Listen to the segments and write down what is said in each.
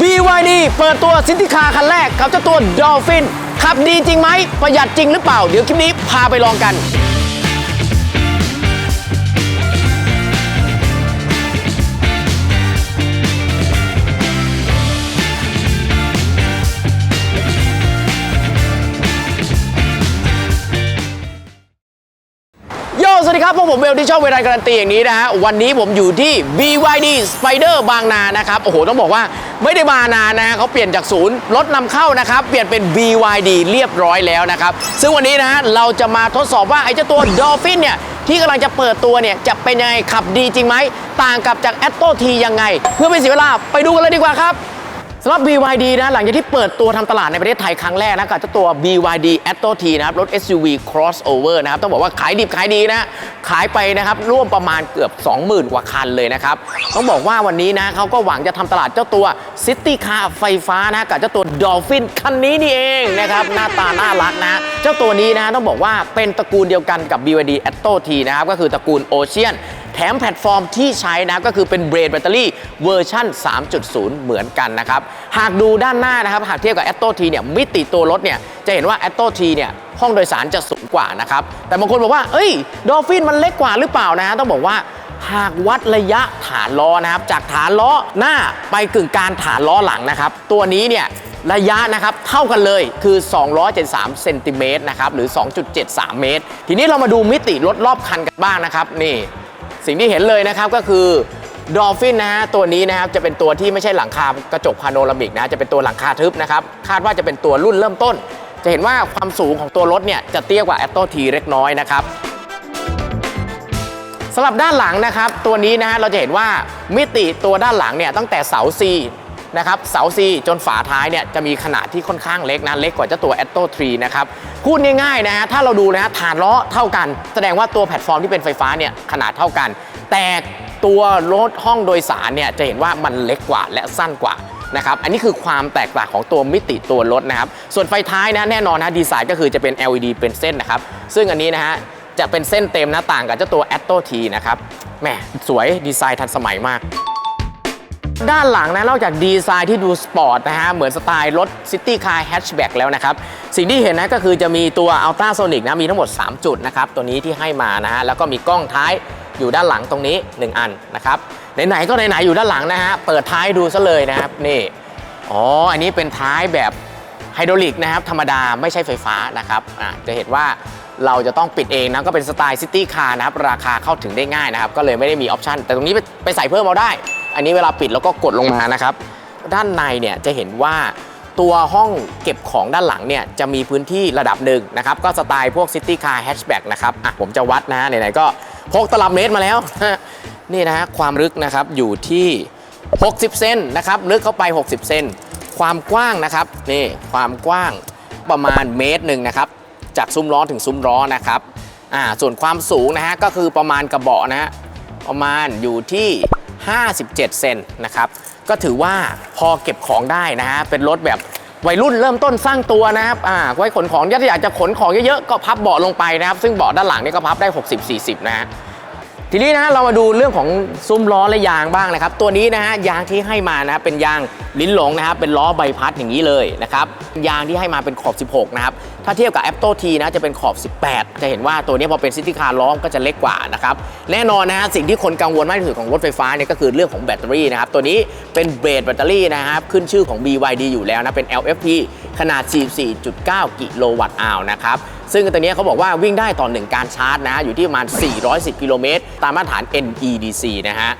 BYD เปิดตัวซิตี้คาคันแรกกับเจ้าตัวดอลฟินขับดีจริงไหมประหยัดจริงหรือเปล่า เดี๋ยวคลิปนี้พาไปลองกัน ครับพวกผมเบลที่ชอบเวลาการันตีอย่างนี้นะฮะวันนี้ผมอยู่ที่ BYD Spider บางนานะครับโอ้โหต้องบอกว่าไม่ได้มานานนะฮะเขาเปลี่ยนจากศูนย์รถนำเข้านะครับเปลี่ยนเป็น BYD เรียบร้อยแล้วนะครับซึ่งวันนี้นะฮะเราจะมาทดสอบว่าไอ้เจ้าตัว Dolphin เนี่ยที่กำลังจะเปิดตัวเนี่ยจะเป็นยังไงขับดีจริงไหมต่างกับจาก a t t o T ยังไง เพื่อไม่เสียเวลาไปดูกันเลยดีกว่าครับ สำหรับ BYD นะหลังจากที่เปิดตัวทำตลาดในประเทศไทยครั้งแรกนะกับเจ้าตัว BYD Atto T นะครับรถ SUV crossover นะครับต้องบอกว่าขายดิบขายดีนะขายไปนะครับร่วมประมาณเกือบ 20,000 กว่าคันเลยนะครับต้องบอกว่าวันนี้นะเขาก็หวังจะทำตลาดเจ้าตัว City Car ไฟฟ้านะกับเจ้าตัว Dolphin คันนี้นี่เองนะครับหน้าตาน่ารักนะ เจ้าตัวนี้นะต้องบอกว่าเป็นตระกูลเดียวกันกับ BYD Atto T นะครับก็คือตระกูล Ocean แถมแพลตฟอร์มที่ใช้นะก็คือเป็นเบรดแบตเตอรี่เวอร์ชัน3.0 เหมือนกันนะครับ หากดูด้านหน้านะครับ หากเทียบกับ a t t o T เนี่ยมิติตัวรถเนี่ยจะเห็นว่า a t t o T เนี่ยห้องโดยสารจะสูงกว่านะครับ แต่บางคนบอกว่า เอ้ยดอลฟินมันเล็กกว่าหรือเปล่านะฮะต้องบอกว่าหากวัดระยะฐานล้อนะครับ จากฐานล้อหน้าไปกึ่งกลารฐานล้อหลังนะครับ ตัวนี้เนี่ยระยะนะครับเท่ากันเลยคือ 273เซนติเมตรนะครับหรือ 2.73 เมตร ทีนี้เรามาดูมิติรถรอบคันกันบ้างนะครับนี่ สิ่งที่เห็นเลยนะครับก็คือดอลฟินนะฮะตัวนี้นะครับจะเป็นตัวที่ไม่ใช่หลังคากระจกพาโนรามิกนะจะเป็นตัวหลังคาทึบนะครับคาดว่าจะเป็นตัวรุ่นเริ่มต้น จะเห็นว่าความสูงของตัวรถเนี่ยจะเตี้ยกว่าแอตโตทีเล็กน้อยนะครับสำหรับด้านหลังนะครับตัวนี้นะฮะเราจะเห็นว่ามิติตัวด้านหลังเนี่ยตั้งแต่เสา C นะครับเสา C จนฝาท้ายเนี่ยจะมีขนาดที่ค่อนข้างเล็กนะเล็กกว่าเจ้าตัว a t t o 3นะครับพูดง่ายๆนะฮะถ้าเราดูนะฮะฐานล้อเท่ากัน แสดงว่าตัวแพลตฟอร์มที่เป็นไฟฟ้าเนี่ยขนาดเท่ากัน แต่ตัวรถห้องโดยสารเนี่ยจะเห็นว่ามันเล็กกว่าและสั้นกว่านะครับอันนี้คือความแตกต่างของตัวมิติตัวรถนะครับส่วนไฟท้ายนะแน่นอนนะดีไซน์ก็คือจะเป็น LED เป็นเส้นนะครับซึ่งอันนี้นะฮะจะเป็นเส้นเต็มหน้าต่างกับเจ้าตัว a t t o T นะครับแหมสวยดีไซน์ทันสมัยมาก ด้านหลังนะนอกจากดีไซน์ที่ดูสปอร์ตนะฮะเหมือนสไตล์รถ City Car Hatchback แล้วนะครับ สิ่งที่เห็นนะก็คือจะมีตัว Ultrasonic นะมีทั้งหมด 3 จุดนะครับ ตัวนี้ที่ให้มานะฮะแล้วก็มีกล้องท้ายอยู่ด้านหลังตรงนี้ 1 อันนะครับไหนๆก็ไหนๆอยู่ด้านหลังนะฮะเปิดท้ายดูซะเลยนะครับนี่อ๋ออันนี้เป็นท้ายแบบไฮดรอลิกนะครับธรรมดาไม่ใช่ไฟฟ้านะครับอะจะเห็นว่าเราจะต้องปิดเองนะก็เป็นสไตล์ซิตี้คาร์นะครับราคาเข้าถึงได้ง่ายนะครับก็เลยไม่ได้มีออปชันแต่ตรงนี้ไปไปใส่เพิ่มเอาได้ อันนี้เวลาปิดแล้วก็กดลงมานะครับ ด้านในเนี่ยจะเห็นว่าตัวห้องเก็บของด้านหลังเนี่ยจะมีพื้นที่ระดับหนึ่งนะครับ ก็สไตล์พวกซิตี้คาร์แฮชแบ็กนะครับอะผมจะวัดนะฮะไหนๆก็พกตลับเมตรมาแล้ว นี่นะฮะความลึกนะครับอยู่ที่ 60 เซนนะครับลึกเข้าไป 60 เซนความกว้างนะครับนี่ความกว้างประมาณเมตรหนึ่งนะครับจากซุ้มล้อถึงซุ้มล้อนะครับอ่าส่วนความสูงนะฮะก็คือประมาณกระเบาะนะฮะประมาณอยู่ที่ 57 เซนนะครับก็ถือว่าพอเก็บของได้นะฮะเป็นรถแบบวัยรุ่นเริ่มต้นสร้างตัวนะครับอ่าไว้ขนของถ้าอยากจะขนของเยอะๆก็พับเบาะลงไปนะครับ ซึ่งเบาะด้านหลังนี่ก็พับได้ 60-40 นะฮะ ทีนี้นะเรามาดูเรื่องของซุ้มล้อและยางบ้างนะครับ ตัวนี้นะฮะยางที่ให้มานะเป็นยางลิ้นหลงนะครับเป็นล้อใบพัดอย่างนี้เลยนะครับยางที่ให้มาเป็นขอบ 16 นะครับ ถ้าเทียบกับ a p t o T นะจะเป็นขอบ 18 จะเห็นว่าตัวนี้พอเป็นซิตี้คาร์ล้อมก็จะเล็กกว่านะครับแน่นอนนะฮะสิ่งที่คนกังวลมากที่สุดของรถไฟฟ้าเนี่ยก็คือเรื่องของแบตเตอรี่นะครับตัวนี้เป็นเบรดแบตเตอรี่นะครับขึ้นชื่อของ BYD อยู่แล้วนะเป็น LFP ขนาด 44.9 กิโลวัตต์อาวนะครับ ซึ่งตัวนี้เขาบอกว่าวิ่งได้ต่อหนึ่งการชาร์จนะ อยู่ที่ประมาณ 410 กิโลเมตร ตามมาตรฐาน NEDC นะฮะ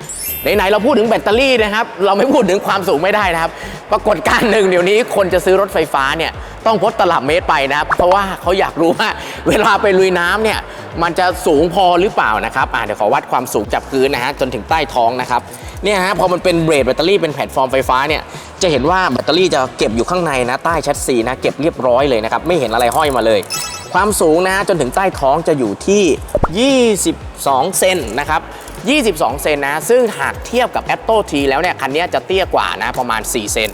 ไหน ๆ เราพูดถึงแบตเตอรี่นะครับ เราไม่พูดถึงความสูงไม่ได้นะครับ ปรากฏการณ์หนึ่งเดี๋ยวนี้คนจะซื้อรถไฟฟ้าเนี่ย ต้องพดตลับเมตรไปนะครับ เพราะว่าเขาอยากรู้ว่า เวลาไปลุยน้ำเนี่ย มันจะสูงพอหรือเปล่านะครับอะเดี๋ยวขอวัดความสูงจากพื้นนะฮะจนถึงใต้ท้องนะครับ เนี่ยฮะพอมันเป็นเบรดแบตเตอรี่เป็นแพลตฟอร์มไฟฟ้าเนี่ยจะเห็นว่าแบตเตอรี่จะเก็บอยู่ข้างในนะใต้แชสซีนะเก็บเรียบร้อยเลยนะครับไม่เห็นอะไรห้อยมาเลย ความสูงนะฮะจนถึงใต้ท้องจะอยู่ที่ 22 เซนนะครับ 22 เซนนะ ซึ่งหากเทียบกับ a t t o T แล้วเนี่ย คันนี้จะเตี้ยกว่านะประมาณ 4 เซน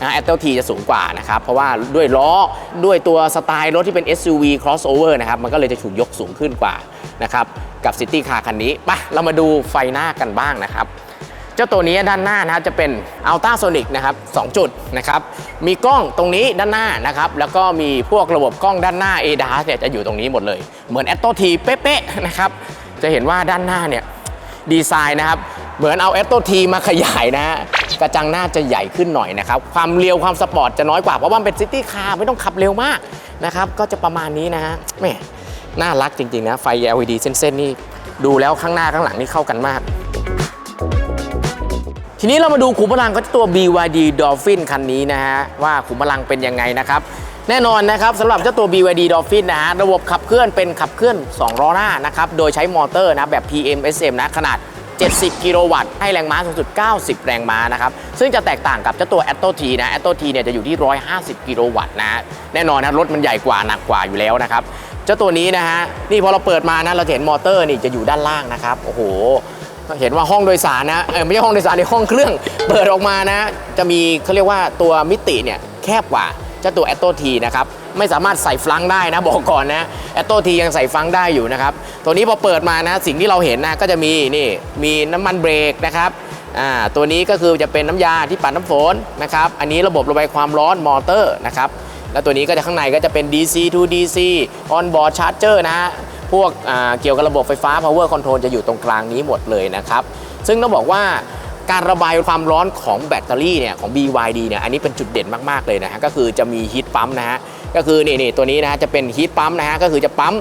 นะแอตเต T จะสูงกว่านะครับ เพราะว่าด้วยล้อด้วยตัวสไตล์รถที่เป็น SUV crossover นะครับ มันก็เลยจะถูกยกสูงขึ้นกว่านะครับ กับ City Car คันนี้ไปเรามาดูไฟหน้ากันบ้างนะครับ เจ้าตัวนี้ด้านหน้านะจะเป็นอัลต้าโซนิกนะครับ2จุดนะครับมีกล้องตรงนี้ด้านหน้านะครับแล้วก็มีพวกระบบกล้องด้านหน้า ADAS เนี่ยจะอยู่ตรงนี้หมดเลย เหมือน a t o T เป๊ะๆนะครับจะเห็นว่าด้านหน้าเนี่ยดีไซน์นะครับเหมือนเอา a t o T มาขยายนะกระจังหน้าจะใหญ่ขึ้นหน่อยนะครับความเร็วความสปอร์ตจะน้อยกว่าเพราะว่าเป็นซิตี้คาร์ไม่ต้องขับเร็วมากนะครับก็จะประมาณนี้นะฮะแหม่น่ารักจริงๆนะไฟ LED เส้นๆนี่ดูแล้วข้างหน้าข้างหลังนี่เข้ากันมาก ทีนี้เรามาดูขุมพลังก็ตัว BYD Dolphin คันนี้นะฮะ ว่าขุมพลังเป็นยังไงนะครับ แน่นอนนะครับสำหรับเจ้าตัว BYD Dolphin นะฮะ ระบบขับเคลื่อนเป็นขับเคลื่อน 2 ล้อหน้านะครับ โดยใช้มอเตอร์นะแบบ PMSM นะขนาด 70 กิโลวัตต์ ให้แรงม้าสูงสุด 90 แรงม้านะครับ ซึ่งจะแตกต่างกับเจ้าตัว a t t o T นะ a t t o T เนี่ยจะอยู่ที่ 150 กิโลวัตต์นะ แน่นอนนะรถมันใหญ่กว่าหนักกว่าอยู่แล้วนะครับ เจ้าตัวนี้นะฮะ นี่พอเราเปิดมานะ เราจะเห็นมอเตอร์นี่จะอยู่ด้านล่างนะครับ โอ้โห เห็นว่าห้องโดยสารนะเออไม่ใช่ห้องโดยสารในห้องเครื่องเปิดออกมานะ จะมีเขาเรียกว่าตัวมิติเนี่ยแคบกว่าเจ้าตัว a t t o T นะครับไม่สามารถใส่ฟลังได้นะบอกก่อนนะ a t t o T ยังใส่ฟลังได้อยู่นะครับตัวนี้พอเปิดมานะสิ่งที่เราเห็นนะก็จะมีนี่มีน้ำมันเบรกนะครับอ่าตัวนี้ก็คือจะเป็นน้ำยาที่ปัดน้ำฝนนะครับอันนี้ระบบระบายความร้อนมอเตอร์นะครับแล้วตัวนี้ก็จะข้างในก็จะเป็น DC to DC on board charger นะฮะ พวกเกี่ยวกับระบบไฟฟ้า power control จะอยู่ตรงกลางนี้หมดเลยนะครับ ซึ่งต้องบอกว่าการระบายความร้อนของแบตเตอรี่เนี่ยของ BYD เนี่ยอันนี้เป็นจุดเด่นมากๆเลยนะฮะก็คือจะมีฮีทปั๊มนะฮะก็คือนี่นี่ตัวนี้นะฮะจะเป็นฮีทปั๊มนะฮะก็คือจะปั๊ม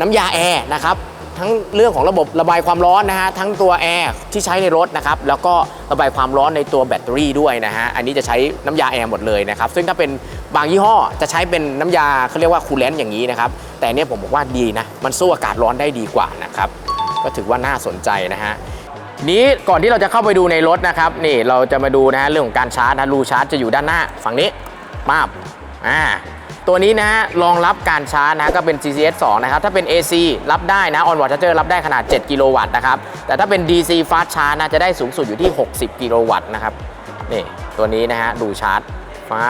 น้ำยาแอร์นะครับทั้งเรื่องของระบบระบายความร้อนนะฮะทั้งตัวแอร์ที่ใช้ในรถนะครับแล้วก็ระบายความร้อนในตัวแบตเตอรี่ด้วยนะฮะอันนี้จะใช้น้ำยาแอร์หมดเลยนะครับซึ่งถ้าเป็นบางยี่ห้อจะใช้เป็นน้ำยาเขาเรียกว่าคูลเลนต์อย่างนี้นะครับ แต่เนี่ยผมบอกว่าดีนะ มันสู้อากาศร้อนได้ดีกว่านะครับ ก็ถือว่าน่าสนใจนะฮะนี้ก่อนที่เราจะเข้าไปดูในรถนะครับ นี่เราจะมาดูนะฮะเรื่องของการชาร์จนะรูชาร์จจะอยู่ด้านหน้า ฝั่งนี้มาบอ่าตัวนี้นะฮะรองรับการชาร์จนะก็เป็น CCS 2 นะครับ ถ้าเป็น AC รับได้นะ On Board Charger รับได้ขนาด 7 กิโลวัตต์นะครับ แต่ถ้าเป็น DC Fast Charge นะจะได้สูงสุดอยู่ที่ 60 กิโลวัตต์นะครับ นี่ ตัวนี้นะฮะ ดูชาร์จฟ้า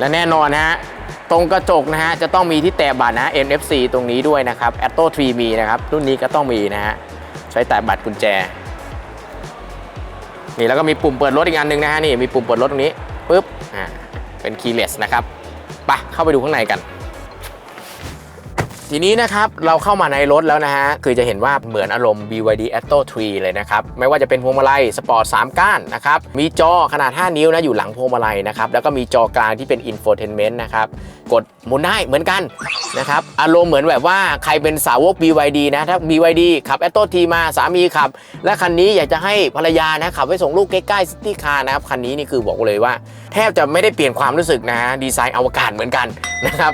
และแน่นอนนะฮะตรงกระจกนะฮะจะต้องมีที่แตะบัตรนะ NFC ตรงนี้ด้วยนะครับ Atto 3 มีนะครับ รุ่นนี้ก็ต้องมีนะฮะใช้แตะบัตรกุญแจ นี่แล้วก็มีปุ่มเปิดรถอีกอันหนึ่งนะฮะนี่มีปุ่มเปิดรถตรงนี้ปุ๊บอ่าเป็นคีย์เลสนะครับไปเข้าไปดูข้างในกัน ทีนี้นะครับเราเข้ามาในรถแล้วนะฮะ คือจะเห็นว่าเหมือนอารมณ์ BYD Atto 3 เลยนะครับ ไม่ว่าจะเป็นพวงมาลัยสปอร์ต 3 ก้านนะครับ มีจอขนาด 5 นิ้วนะ อยู่หลังพวงมาลัยนะครับ แล้วก็มีจอกลางที่เป็น infotainment นะครับ กดหมุนได้เหมือนกันนะครับ อารมณ์เหมือนแบบว่าใครเป็นสาวก BYD นะ ถ้า BYD ขับ Atto T มาสามีขับ และคันนี้อยากจะให้ภรรยานะขับไปส่งลูกใกล้ๆซิตี้คาร์นะครับคันนี้นี่คือบอกเลยว่า แทบจะไม่ได้เปลี่ยนความรู้สึกนะฮะดีไซน์อวกาศเหมือนกันนะครับ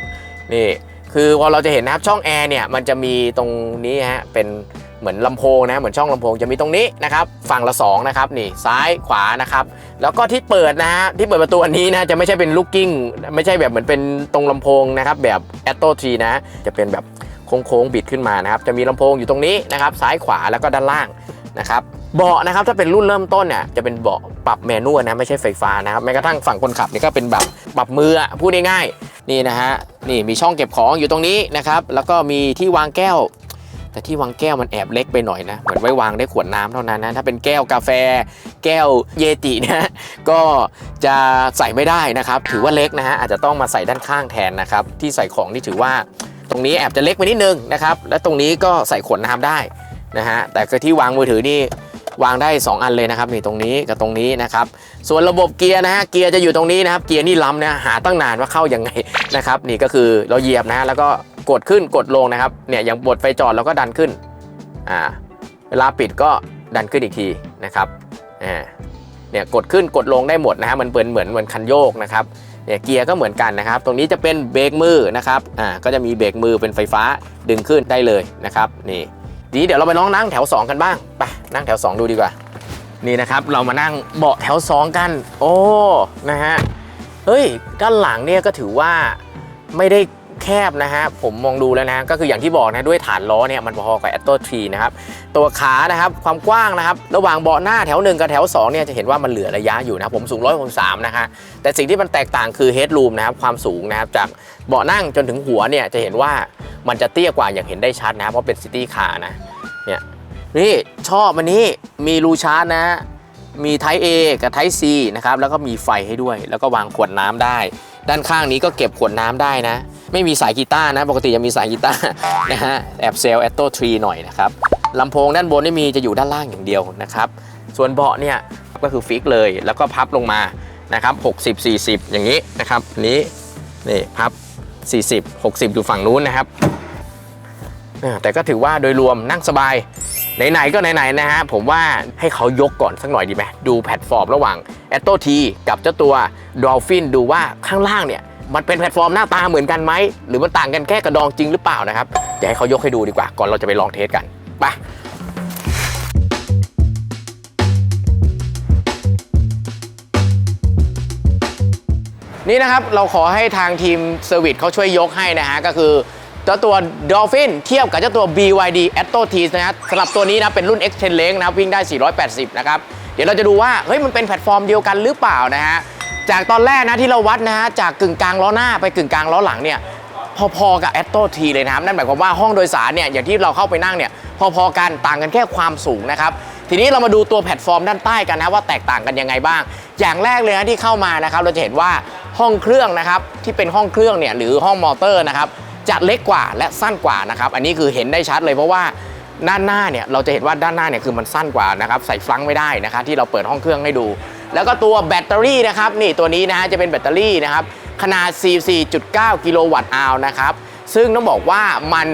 นี่ คือพอเราจะเห็นนะครับช่องแอร์เนี่ยมันจะมีตรงนี้ฮะเป็นเหมือนลำโพงนะเหมือนช่องลำโพงจะมีตรงนี้นะครับฝั่งละสองนะครับนี่ซ้ายขวานะครับแล้วก็ที่เปิดนะฮะที่เปิดประตูอันนี้นะจะไม่ใช่เป็นลูกกิ้ง ไม่ใช่แบบเหมือนเป็นตรงลำโพงนะครับแบบ a t t o T นะจะเป็นแบบโค้งๆบิดขึ้นมานะครับจะมีลำโพงอยู่ตรงนี้นะครับซ้ายขวาแล้วก็ด้านล่าง นะครับเบาะนะครับถ้าเป็นรุ่นเริ่มต้นเนี่ยจะเป็นเบาะปรับแมนนวลนะไม่ใช่ไฟฟ้านะครับแม้กระทั่งฝั่งคนขับนี่ก็เป็นแบบปรับมืออะพูดง่ายๆนี่นะฮะนี่มีช่องเก็บของอยู่ตรงนี้นะครับแล้วก็มีที่วางแก้ว แต่ที่วางแก้วมันแอบเล็กไปหน่อยนะเหมือนไว้วางได้ขวดน้ำเท่านั้นนะถ้าเป็นแก้วกาแฟ แก้วเยติเนี่ยก็จะใส่ไม่ได้นะครับ ถือว่าเล็กนะฮะอาจจะต้องมาใส่ด้านข้างแทนนะครับที่ใส่ของนี่ถือว่าตรงนี้แอบจะเล็กไปนิดนึงนะครับและตรงนี้ก็ใส่ขวดน้ำได้ นะฮะแต่คือที่วางมือถือนี่วางได้ 2 อันเลยนะครับนี่ตรงนี้กับตรงนี้นะครับส่วนระบบเกียร์นะฮะเกียร์จะอยู่ตรงนี้นะครับเกียร์นี่ล้ำนะหาตั้งนานว่าเข้ายังไงนะครับนี่ก็คือเราเหยียบนะฮะแล้วก็กดขึ้นกดลงนะครับเนี่ยอย่างบดไฟจอดเราก็ดันขึ้นอ่าเวลาปิดก็ดันขึ้นอีกทีนะครับอ่าเนี่ยกดขึ้นกดลงได้หมดนะฮะมันเป็นเหมือนเหมือนคันโยกนะครับเนี่ยเกียร์ก็เหมือนกันนะครับ ตรงนี้จะเป็นเบรกมือนะครับอ่าก็จะมีเบรกมือเป็นไฟฟ้าดึงขึ้นได้เลยนะครับนี่ ทีนี้เดี๋ยวเราไปน้องนั่งแถว 2 กันบ้างไปนั่งแถว 2 ดูดีกว่า นี่นะครับเรามานั่งเบาะแถว 2 กัน โอ้นะฮะเฮ้ยด้านหลังเนี่ยก็ถือว่าไม่ได้ แคบนะฮะผมมองดูแล้วนะก็คืออย่างที่บอกนะด้วยฐานล้อเนี่ยมันพอๆกับ a t t o 3นะครับตัวขานะครับความกว้างนะครับระหว่างเบาะหน้าแถว1กับแถว2เนี่ยจะเห็นว่ามันเหลือระยะอยู่นะผมสูง163นะฮะแต่สิ่งที่มันแตกต่างคือ headroom นะครับความสูงนะครับจากเบาะนั่งจนถึงหัวเนี่ยจะเห็นว่ามันจะเตี้ยกว่าอย่างเห็นได้ชัดนะเพราะเป็นซิตี้คาร์นะเนี่ยนี่ชอบมันนี้มีรูชาร์จนะฮะมี Type A กับ Type C นะครับแล้วก็มีไฟให้ด้วย แล้วก็วางขวดน้ำได้ ด้านข้างนี้ก็เก็บขวดน้ำได้นะ ไม่มีสายกีตาร์นะ ปกติจะมีสายกีตาร์นะฮะแอบเซลแอตโตทรีหน่อยนะครับลำโพงด้านบนไม่มีจะอยู่ด้านล่างอย่างเดียวนะครับ ส่วนเบาะเนี่ยก็คือฟิกเลยแล้วก็พับลงมานะครับ60 40 อย่างนี้นะครับนี้นี่พับ 40 60 อยู่ฝั่งนู้นนะครับ แต่ก็ถือว่าโดยรวมนั่งสบาย ไหน ๆ ก็ไหน ๆ นะฮะ ผมว่าให้เขายกก่อนสักหน่อยดีไหมดูแพลตฟอร์มระหว่าง a t t o T กับเจ้าตัว Dolphin ดูว่าข้างล่างเนี่ย มันเป็นแพลตฟอร์มหน้าตาเหมือนกันไหมหรือมันต่างกันแค่กระดองจริงหรือเปล่านะครับเดี๋ยวให้เขายกให้ดูดีกว่า ก่อนเราจะไปลองเทสกันไปนี่นะครับเราขอให้ทางทีมเซอร์วิสเขาช่วยยกให้นะฮะก็คือเจ้าตัว Dolphin เทียบกับเจ้าตัว BYD Atto T นะฮะสำหรับตัวนี้นะเป็นรุ่น Extend Range นะครับวิ่งได้ 480 นะครับ เดี๋ยวเราจะดูว่า เฮ้ย มันเป็นแพลตฟอร์มเดียวกันหรือเปล่านะฮะ จากตอนแรกนะที่เราวัดนะฮะจากกึ่งกลางล้อหน้าไปกึ่งกลางล้อหลังเนี่ยพอๆกับ Atto T เลยนะครับนั่นหมายความว่าห้องโดยสารเนี่ยอย่างที่เราเข้าไปนั่งเนี่ยพอๆกันต่างกันแค่ความสูงนะครับทีนี้เรามาดูตัวแพลตฟอร์มด้านใต้กันนะว่าแตกต่างกันยังไงบ้าง อย่างแรกเลยนะที่เข้ามานะครับเราจะเห็นว่าห้องเครื่องนะครับที่เป็นห้องเครื่องเนี่ยหรือห้องมอเตอร์นะครับจะเล็กกว่าและสั้นกว่านะครับอันนี้คือเห็นได้ชัดเลยเพราะว่าด้านหน้าเนี่ยเราจะเห็นว่าด้านหน้าเนี่ยคือมันสั้นกว่านะครับใส่ฟลังไม่ได้นะครับที่เราเปิดห้องเครื่องให้ดู แล้วก็ตัวแบตเตอรี่นะครับนี่ตัวนี้นะฮะจะเป็นแบตเตอรี่นะครับขนาด 44.9 กิโลวัตต์อาวนะครับซึ่งต้องบอกว่ามัน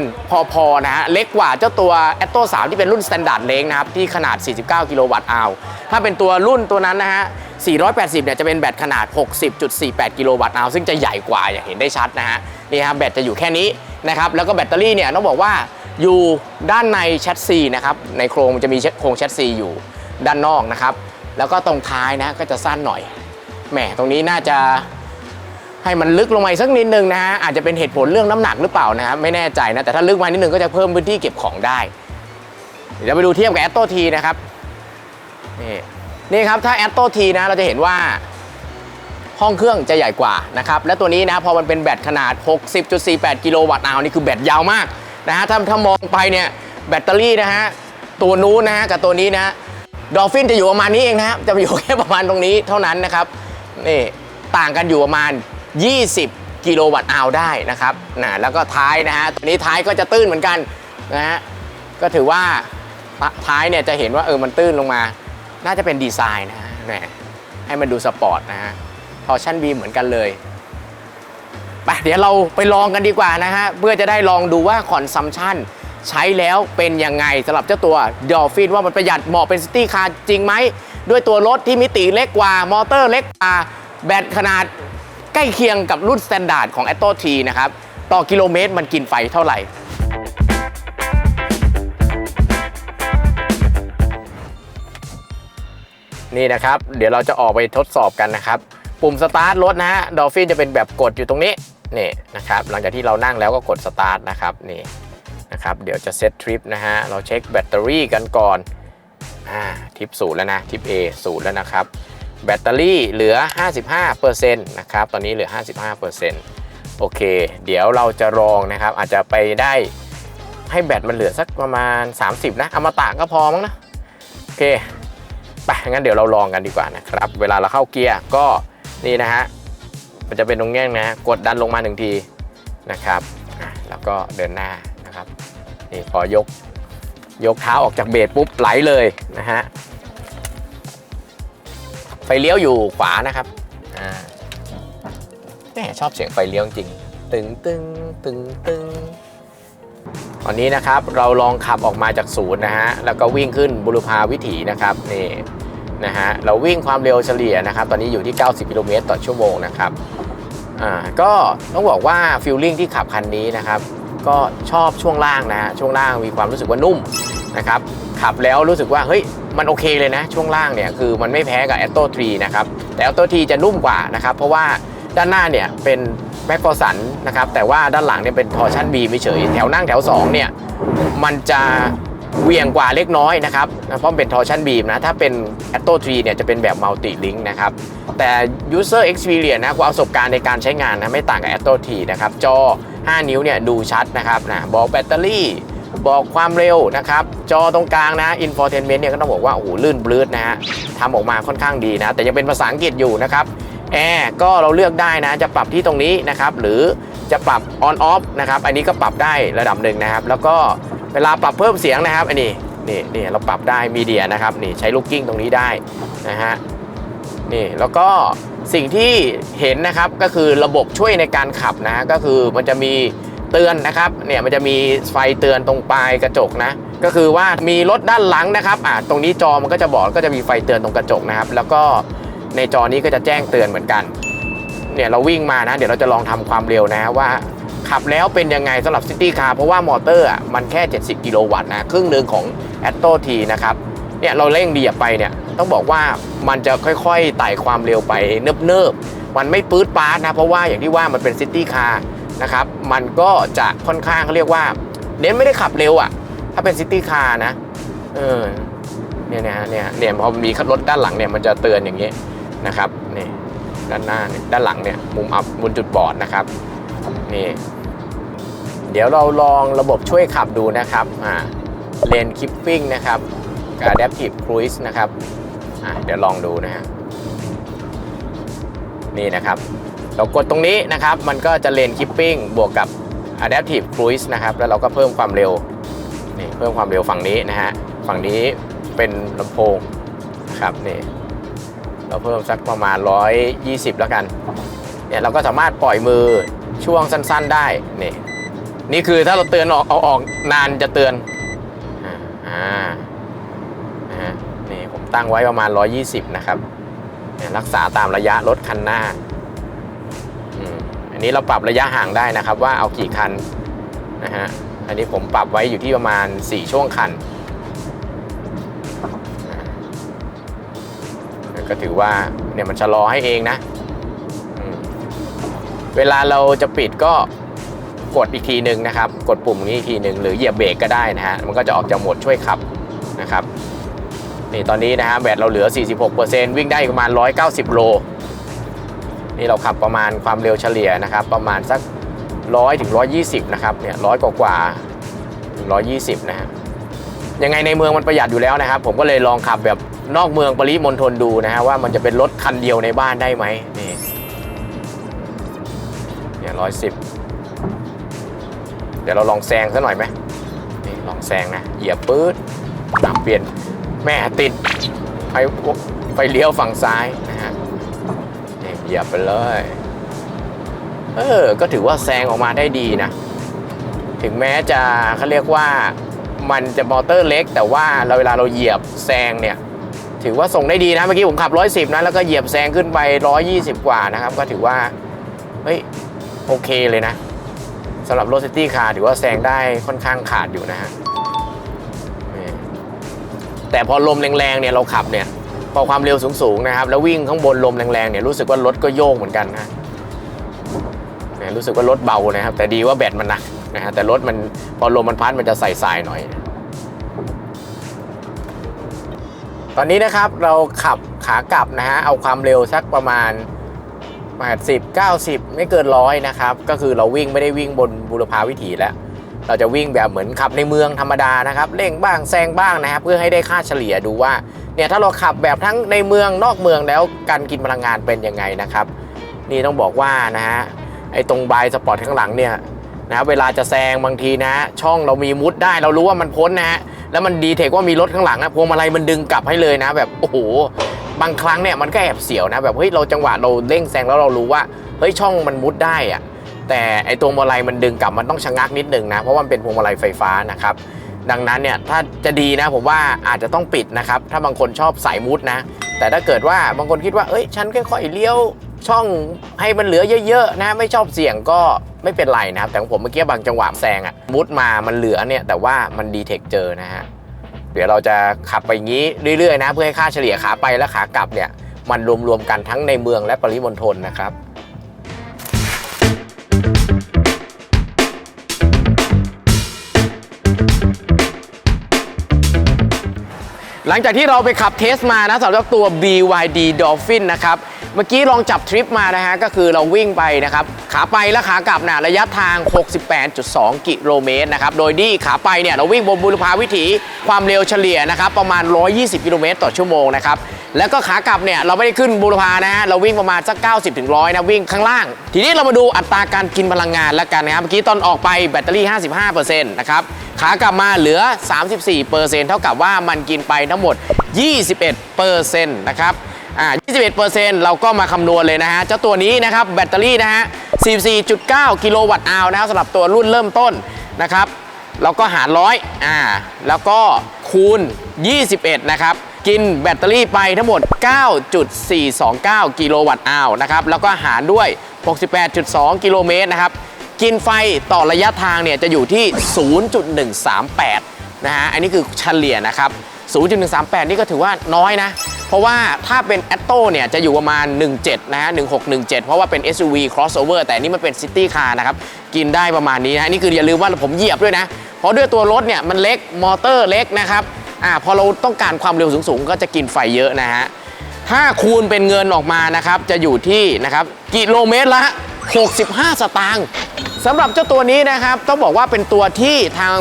พอๆนะฮะเล็กกว่าเจ้าตัว a t t o 3ที่เป็นรุ่น Standard Range นะครับที่ขนาด 49 กิโลวัตต์อาวถ้าเป็นตัวรุ่นตัวนั้นนะฮะ 480 เนี่ยจะเป็นแบตขนาด 60.48 กิโลวัตต์อาวซึ่งจะใหญ่กว่าอย่างเห็นได้ชัดนะฮะนี่ครับแบตจะอยู่แค่นี้นะครับแล้วก็แบตเตอรี่เนี่ยต้องบอกว่าอยู่ด้านในแชสซีนะครับในโครงมันจะมีโครงแชสซีอยู่ด้านนอกนะครับ แล้วก็ตรงท้ายนะก็จะสั้นหน่อยแหมตรงนี้น่าจะให้มันลึกลงมาสักนิดนึงนะฮะอาจจะเป็นเหตุผลเรื่องน้ำหนักหรือเปล่านะครับไม่แน่ใจนะแต่ถ้าลึกมานิดนึงก็จะเพิ่มพื้นที่เก็บของได้ เดี๋ยวไปดูเทียบกับแอตโตทีนะครับนี่นี่ครับถ้าแอตโตทีนะเราจะเห็นว่าห้องเครื่องจะใหญ่กว่านะครับและตัวนี้นะพอมันเป็นแบตขนาด 60.48 กิโลวัตต์อาวนี่คือแบตยาวมากนะฮะถ้าถ้ามองไปเนี่ยแบตเตอรี่นะฮะตัวนู้นนะฮะกับตัวนี้นะ ดอลฟินจะอยู่ประมาณนี้เองนะฮะจะอยู่แค่ประมาณตรงนี้เท่านั้นนะครับนี่ต่างกันอยู่ประมาณ 20 กิโลวัตต์อาวได้นะครับนะแล้วก็ท้ายนะฮะตัวนี้ท้ายก็จะตื้นเหมือนกันนะฮะก็ถือว่าท้ายเนี่ยจะเห็นว่าเออมันตื้นลงมา น่าจะเป็นดีไซน์นะฮะให้มันดูสปอร์ตนะฮะพอชั่นบีเหมือนกันเลยไปเดี๋ยวเราไปลองกันดีกว่านะฮะ เพื่อจะได้ลองดูว่าคอนซัมชัน ใช้แล้วเป็นยังไงสำหรับเจ้าตัวดอลฟินว่ามันประหยัดเหมาะเป็นซิตี้คาร์จริงไหม ด้วยตัวรถที่มิติเล็กกว่ามอเตอร์เล็กกว่าแบตขนาดใกล้เคียงกับรุ่นสแตนดาร์ดของ a t t o T นะครับ ต่อกิโลเมตรมันกินไฟเท่าไหร่ นี่นะครับ เดี๋ยวเราจะออกไปทดสอบกันนะครับ ปุ่มสตาร์ทรถนะฮะดอลฟินจะเป็นแบบกดอยู่ตรงนี้นี่นะครับหลังจากที่เรานั่งแล้วก็กดสตาร์ทนะครับนี่ นะครับ เดี๋ยวจะเซตทริปนะฮะ เราเช็คแบตเตอรี่กันก่อนอ่าทิปศูนย์แล้วนะทิป A ศูนย์แล้วนะครับ แบตเตอรี่เหลือ 55%นะครับ ตอนนี้เหลือ 55%โอเค เดี๋ยวเราจะลองนะครับ อาจจะไปได้ให้แบตมันเหลือสักประมาณ 30 นะ อมตะก็พอมั้งนะ โอเค ไป งั้นเดี๋ยวเราลองกันดีกว่านะครับ เวลาเราเข้าเกียร์ก็นี่นะฮะ มันจะเป็นตรงแง่งนะ กดดันลงมาหนึ่งทีนะครับ แล้วก็เดินหน้า นี่พอยก ยกเท้าออกจากเบรปุ๊บไหลเลยนะฮะ ไฟเลี้ยวอยู่ขวานะครับ อ่าแม่ชอบเสียงไฟเลี้ยวจริง ตึงตึงตึงตึงตอนนี้นะครับเราลองขับออกมาจากศูนย์นะฮะ แล้วก็วิ่งขึ้นบุรพาวิถีนะครับนี่นะฮะเราวิ่งความเร็วเฉลี่ยนะครับ ตอนนี้อยู่ที่ 90 กิโลเมตรต่อชั่วโมงนะครับ อ่า ก็ต้องบอกว่าฟิลลิ่งที่ขับคันนี้นะครับ ก็ชอบช่วงล่างนะฮะช่วงล่างมีความรู้สึกว่านุ่มนะครับขับแล้วรู้สึกว่าเฮ้ยมันโอเคเลยนะ ช่วงล่างเนี่ยคือมันไม่แพ้กับ a t t o 3นะครับแต่ a t t o 3จะนุ่มกว่านะครับเพราะว่าด้านหน้าเนี่ยเป็นแม็กฟอร์สันนะครับแต่ว่าด้านหลังเนี่ยเป็นทอร์ชันบีไม่เฉยแถวนั่งแถว2เนี่ยมันจะเวียงกว่าเล็กน้อยนะครับเพราะเป็นทอร์ชันบีมนะถ้าเป็น a t t o 3เนี่ยจะเป็นแบบมัลติลิงก์นะครับแต่ user experience นะความประสบการณ์ในการใช้งานนะไม่ต่างกับ a t t o 3นะครับจอ 5 นิ้วเนี่ยดูชัดนะครับนะบอกแบตเตอรี่บอกความเร็วนะครับ จอตรงกลางนะ infotainment เนี่ยก็ต้องบอกว่า โอ้โห ลื่นบลื้ดนะฮะทำออกมาค่อนข้างดีนะ แต่ยังเป็นภาษาอังกฤษอยู่นะครับแอร์ก็เราเลือกได้นะ จะปรับที่ตรงนี้นะครับ หรือจะปรับ on off นะครับ อันนี้ก็ปรับได้ระดับหนึ่งนะครับ แล้วก็เวลาปรับเพิ่มเสียงนะครับ อันนี้นี่นี่เราปรับได้มีเดียนะครับนี่ใช้ลูกกิ้งตรงนี้ได้นะฮะนี่แล้วก็ สิ่งที่เห็นนะครับก็คือระบบช่วยในการขับนะก็คือมันจะมีเตือนนะครับเนี่ยมันจะมีไฟเตือนตรงปลายกระจกนะก็คือว่ามีรถด้านหลังนะครับอ่าตรงนี้จอมันก็จะบอกก็จะมีไฟเตือนตรงกระจกนะครับ แล้วก็ในจอนี้ก็จะแจ้งเตือนเหมือนกันเนี่ยเราวิ่งมานะเดี๋ยวเราจะลองทำความเร็วนะว่าขับแล้วเป็นยังไงสำหรับซิตี้คาร์เพราะว่ามอเตอร์อะมันแค่ 70 กิโลวัตต์นะครึ่งหนึ่งของ a t t o T นะครับ เนี่ยเราเร่งดีไปเนี่ยต้องบอกว่ามันจะค่อยๆไต่ความเร็วไปเนิบๆมันไม่ปื๊ดปาร์ดนะเพราะว่าอย่างที่ว่ามันเป็นซิตี้คาร์นะครับมันก็จะค่อนข้างเขาเรียกว่าเน้นไม่ได้ขับเร็วอะ่ะ ถ้าเป็นซิตี้คาร์นะเออเนี่ยนะเนี่ยเนี่ยพอมีรถด้านหลังเนี่ยมันจะเตือนอย่างนี้นะครับนี่ด้านหน้าเนี่ยด้านหลังเนี่ยมุมอับมุมจุดบอดนะครับนี่เดี๋ยวเราลองระบบช่วยขับดูนะครับอ่าเลนคิปปิ้งนะครับ Adaptive Cruise นะครับเดี๋ยวลองดูนะฮะนี่นะครับ เรากดตรงนี้นะครับ มันก็จะเลนคิปปิ้งบวกกับ Adaptive Cruise นะครับ แล้วเราก็เพิ่มความเร็วนี่เพิ่มความเร็วฝั่งนี้นะฮะฝั่งนี้เป็นลำโพงนะครับนี่เราเพิ่มสักประมาณ 120 แล้วกันเนี่ยเราก็สามารถปล่อยมือช่วงสั้น ๆได้นี่นี่คือถ้าเราเตือนออกเอาออกนานจะเตือนอ่าอ่านะฮะนี่ผม ตั้งไว้ประมาณ 120 นะครับ รักษาตามระยะรถคันหน้า อันนี้เราปรับระยะห่างได้นะครับ ว่าเอากี่คันนะฮะ อันนี้ผมปรับไว้อยู่ที่ประมาณ 4 ช่วงคัน ก็ถือว่าเนี่ยมันชะลอให้เองนะ เวลาเราจะปิดก็กดอีกทีหนึ่งนะครับ กดปุ่มนี้อีกทีหนึ่งหรือเหยียบเบรกก็ได้นะฮะ มันก็จะออกจากโหมดช่วยขับนะครับ นี่ตอนนี้นะฮะแบตเราเหลือ 46%วิ่งได้ประมาณ 190 โล นี่เราขับประมาณความเร็วเฉลี่ยนะครับ ประมาณสัก 100ถึง120 นะครับ เนี่ยร้อยกว่ากว่า 120 นะฮะ ยังไงในเมืองมันประหยัดอยู่แล้วนะครับ ผมก็เลยลองขับแบบนอกเมืองปริมณฑลดูนะฮะว่ามันจะเป็นรถคันเดียวในบ้านได้ไหมนี่เนี่ยร้อยสิบเดี๋ยวเราลองแซงซะหน่อยไหมนี่ลองแซงนะ เหยียบปื๊ดตามเปลี่ยน แม่ติดไฟไฟเลี้ยวฝั่งซ้ายนะฮะเหยียบไปเลย เออ ก็ถือว่าแซงออกมาได้ดีนะ ถึงแม้จะเขาเรียกว่ามันจะมอเตอร์เล็ก แต่ว่าเราเวลาเราเหยียบแซงเนี่ย ถือว่าส่งได้ดีนะ เมื่อกี้ผมขับ 110 นะ แล้วก็เหยียบแซงขึ้นไป 120 กว่านะครับ ก็ถือว่า เฮ้ย โอเคเลยนะสำหรับรถซิตี้คาร์ถือว่าแซงได้ค่อนข้างขาดอยู่นะฮะ แต่พอลมแรงๆเนี่ยเราขับเนี่ยพอความเร็วสูงๆนะครับ แล้ววิ่งข้างบนลมแรงๆเนี่ยรู้สึกว่ารถก็โยกเหมือนกันนะเนี่ยรู้สึกว่ารถเบานะครับ แต่ดีว่าแบตมันหนักนะฮะแต่รถมันพอลมมันพัดมันจะใส่สายหน่อย ตอนนี้นะครับเราขับขากลับนะฮะเอาความเร็วสักประมาณ80 90 ไม่เกินร้อยนะครับ ก็คือเราวิ่งไม่ได้วิ่งบนบุรพาวิถีแล้ว เราจะวิ่งแบบเหมือนขับในเมืองธรรมดานะครับเร่งบ้างแซงบ้างนะครับ เพื่อให้ได้ค่าเฉลี่ยดูว่าเนี่ยถ้าเราขับแบบทั้งในเมืองนอกเมืองแล้วการกินพลังงานเป็นยังไงนะครับ นี่ต้องบอกว่านะฮะไอ้ตรงบายสปอร์ตข้างหลังเนี่ยนะเวลาจะแซงบางทีนะ ช่องเรามีมุดได้เรารู้ว่ามันพ้นนะฮะแล้วมันดีเทคว่ามีรถข้างหลังนะพวงมาลัยมันดึงกลับให้เลยนะ แบบโอ้โหบางครั้งเนี่ยมันก็แอบเสียวนะแบบเฮ้ยเราจังหวะเราเร่งแซงแล้วเรารู้ว่าเฮ้ยช่องมันมุดได้อะ แต่ไอตัวมาลัยมันดึงกลับมันต้องชะงักนิดนึงนะเพราะว่ามันเป็นพวงมาลัยไฟฟ้านะครับดังนั้นเนี่ยถ้าจะดีนะผมว่าอาจจะต้องปิดนะครับถ้าบางคนชอบสายมุดนะ แต่ถ้าเกิดว่าบางคนคิดว่าเอ้ยฉันค่อยๆเลี้ยวช่องให้มันเหลือเยอะๆนะไม่ชอบเสี่ยงก็ไม่เป็นไรนะครับ แต่ของผมเมื่อกี้บางจังหวะแซงอะมุดมามันเหลือเนี่ยแต่ว่ามันดีเทคเจอนะฮะเดี๋ยวเราจะขับไปอย่างนี้เรื่อยๆนะ เพื่อให้ค่าเฉลี่ยขาไปและขากลับเนี่ยมันรวมๆกันทั้งในเมืองและปริมณฑลนะครับ หลังจากที่เราไปขับเทสมานะสำหรับตัว BYD Dolphin นะครับ เมื่อกี้ลองจับทริปมานะฮะ ก็คือเราวิ่งไปนะครับ ขาไปและขากลับนะระยะทาง 68.2 กิโลเมตรนะครับ โดยที่ขาไปเนี่ยเราวิ่งบนบุรพาวิถีความเร็วเฉลี่ยนะครับ ประมาณ 120 กิโลเมตรต่อชั่วโมงนะครับ แล้วก็ขากลับเนี่ยเราไม่ได้ขึ้นบุรพานะฮะเราวิ่งประมาณสัก 90ถึง100นะวิ่งข้างล่าง ทีนี้เรามาดูอัตราการกินพลังงานแล้วกันนะครับเมื่อกี้ตอนออกไปแบตเตอรี่ 55%นะครับขากลับมาเหลือ 34เปอร์เซ็นต์เท่ากับว่ามันกินไปทั้งหมด 21เปอร์เซ็นต์นะครับอ่า21เปอร์เซ็นต์เราก็มาคำนวณเลยนะฮะ เจ้าตัวนี้นะครับแบตเตอรี่นะฮะ 44.9 กิโลวัตต์อาวนะครับสำหรับตัวรุ่นเริ่มต้นนะครับเราก็หารร้อยอ่า แล้วก็คูณ 21 นะครับ กินแบตเตอรี่ไปทั้งหมด 9.429 กิโลวัตต์อาวนะครับ แล้วก็หารด้วย 68.2 กิโลเมตรนะครับ กินไฟต่อระยะทางเนี่ยจะอยู่ที่ 0.138 นะฮะ อันนี้คือเฉลี่ยนะครับ 0.138 นี่ก็ถือว่าน้อยนะ เพราะว่าถ้าเป็น a t t o เนี่ยจะอยู่ประมาณ 17 นะฮะ 1617 เพราะว่าเป็น SUV crossover แต่อันนี่มันเป็น City Car นะครับ กินได้ประมาณนี้นะนี่คืออย่าลืมว่าผมเหยียบด้วยนะ เพราะด้วยตัวรถเนี่ยมันเล็ก มอเตอร์เล็กนะครับ อ่าพอเราต้องการความเร็วสูงๆ ก็จะกินไฟเยอะนะฮะถ้าคูณเป็นเงินออกมานะครับ จะอยู่ที่นะครับกิโลเมตรละ 65 สตางค์สำหรับเจ้าตัวนี้นะครับ ต้องบอกว่าเป็นตัวที่ทาง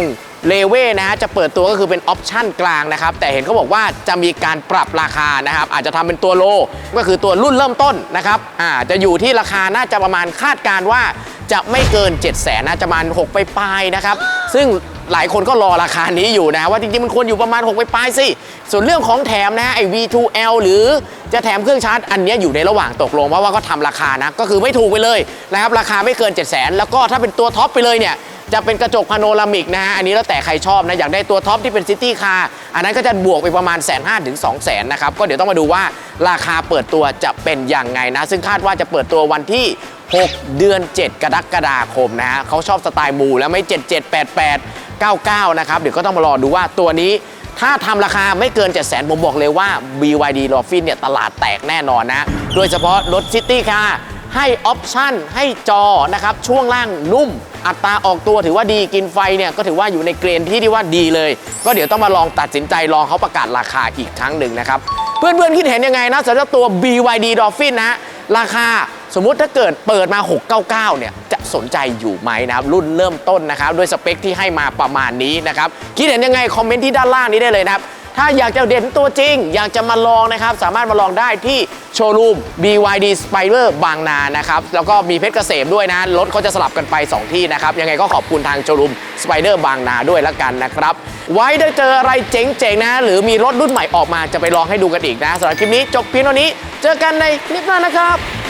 เลเว่นะฮะจะเปิดตัวก็คือเป็นออปชั่นกลางนะครับ แต่เห็นเขาบอกว่าจะมีการปรับราคานะครับ อาจจะทำเป็นตัวโล ก็คือตัวรุ่นเริ่มต้นนะครับอ่าจะอยู่ที่ราคาน่าจะประมาณคาดการว่าจะไม่เกิน 7 0 0 0 0นะจะประมาณ 6 ไปปลายนะครับ ซึ่ง หลายคนก็รอราคานี้อยู่นะว่าจริงๆ มันควรอยู่ประมาณ6ไปปลายสิ ส่วนเรื่องของแถมนะไอ้ V2L หรือจะแถมเครื่องชาร์จอันนี้อยู่ในระหว่างตกลงเพราะว่าก็ทำราคานะ ก็คือไม่ถูกไปเลยนะครับราคาไม่เกิน7 0 0 0 0 0แล้วก็ถ้าเป็นตัวท็อปไปเลยเนี่ยจะเป็นกระจกพาโนรามิกนะฮะ อันนี้แล้วแต่ใครชอบนะ อยากได้ตัวท็อปที่เป็นซิตี้คาร์อันนั้นก็จะบวกไปประมาณแสนห้าถึงสองแสนนะครับ ก็เดี๋ยวต้องมาดูว่าราคาเปิดตัวจะเป็นยังไงนะ ซึ่งคาดว่าจะเปิดตัววันที่ 6 เดือน 7 กรกฎาคมนะฮะเขาชอบสไตล์มูแล้วไม่ 7788 99 นะครับ เดี๋ยวก็ต้องมารอดูว่าตัวนี้ถ้าทำราคาไม่เกิน 7 0 0 0 0 0 ผมบอกเลยว่า BYD Dolphin เนี่ยตลาดแตกแน่นอนนะ โดยเฉพาะรถซิตี้คาร์ให้ออปชั่นให้จอนะครับ ช่วงล่างนุ่ม อัตราออกตัวถือว่าดีกินไฟเนี่ยก็ถือว่าอยู่ในเกรนที่ที่ว่าดีเลย ก็เดี๋ยวต้องมาลองตัดสินใจลองเขาประกาศราคาอีกครั้งหนึ่งนะครับ เพื่อนๆคิดเห็นยังไงนะสำหรับตัว BYD Dolphin นะฮะราคา สมมุติถ้าเกิดเปิดมา 699 เนี่ย จะสนใจอยู่ไหมนะครับ รุ่นเริ่มต้นนะครับ ด้วยสเปคที่ให้มาประมาณนี้นะครับ คิดเห็นยังไง คอมเมนต์ที่ด้านล่างนี้ได้เลยนะครับ ถ้าอยากจะเด่นตัวจริง อยากจะมาลองนะครับ สามารถมาลองได้ที่โชว์รูม BYD Spider บางนานะครับ แล้วก็มีเพชรเกษมด้วยนะ รถเขาจะสลับกันไป 2 ที่นะครับ ยังไงก็ขอบคุณทางโชว์รูม Spider บางนาด้วยละกันนะครับ ไว้ได้เจออะไรเจ๋งๆนะ หรือมีรถรุ่นใหม่ออกมาจะไปลองให้ดูกันอีกนะสำหรับคลิปนี้จบเพียงเท่านี้ เจอกันในคลิปหน้านะครับ